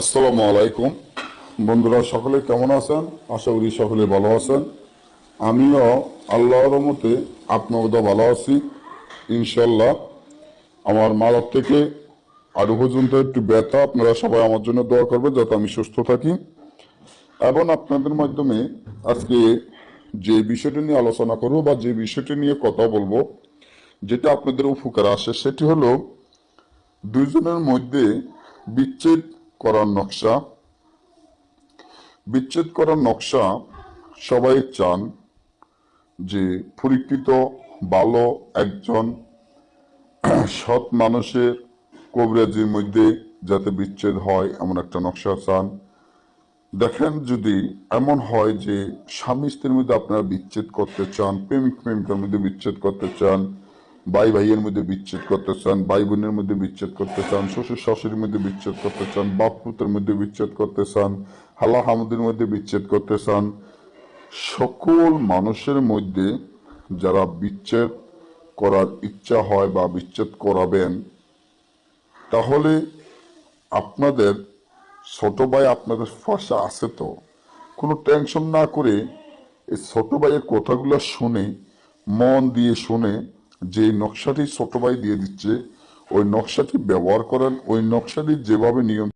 আসসালামু আলাইকুম। বন্ধুরা, সকলে কেমন আছেন? আশা করি সকলে ভালো আছেন। আমিও আল্লাহর রহমতে আপনাদের ভালো আছি ইনশাল্লাহ আমার মালক থেকে আরও পর্যন্ত একটু ব্যথা, আপনারা সবাই আমার জন্য দোয়া করবে যাতে আমি সুস্থ থাকি। এবং আপনাদের মাধ্যমে আজকে যে বিষয়টি নিয়ে আলোচনা করব বা যে বিষয়টি নিয়ে কথা বলব, যেটা আপনাদের উপকার আসে, সেটি হলো দুইজনের মধ্যে বিচ্ছেদ করার নকশা। বিচ্ছেদ করার নকশা সবাই চান যে পরীক্ষিত, ভালো একজন সৎ মানুষের কবিরাজির মধ্যে যাতে বিচ্ছেদ হয় এমন একটা নকশা চান। দেখেন যদি এমন হয় যে স্বামী স্ত্রীর মধ্যে আপনারা বিচ্ছেদ করতে চান, প্রেমিক প্রেমিকার মধ্যে বিচ্ছেদ করতে চান ভাই ভাইয়ের মধ্যে বিচ্ছেদ করতে চান, ভাই বোনের মধ্যে বিচ্ছেদ করতে চান, শ্বশুর শাশুড়ির মধ্যে বিচ্ছেদ করতে চান, বাপ পুতের মধ্যে বিচ্ছেদ করতে চান, হালা হামুদের মধ্যে বিচ্ছেদ করতে চান, সকল মানুষের মধ্যে যারা বিচ্ছেদ করার ইচ্ছা হয় বা বিচ্ছেদ করাবেন, তাহলে আপনাদের, ছোট ভাই আপনাদের পাশে আছে তো। কোনো টেনশন না করে এই ছোট ভাইয়ের কথাগুলো শুনে, মন দিয়ে শুনে যে নকশাটি ছোট ভাই দিয়ে দিচ্ছে ওই নকশাটি ব্যবহার করেন ওই নকশাটি যেভাবে নিয়ম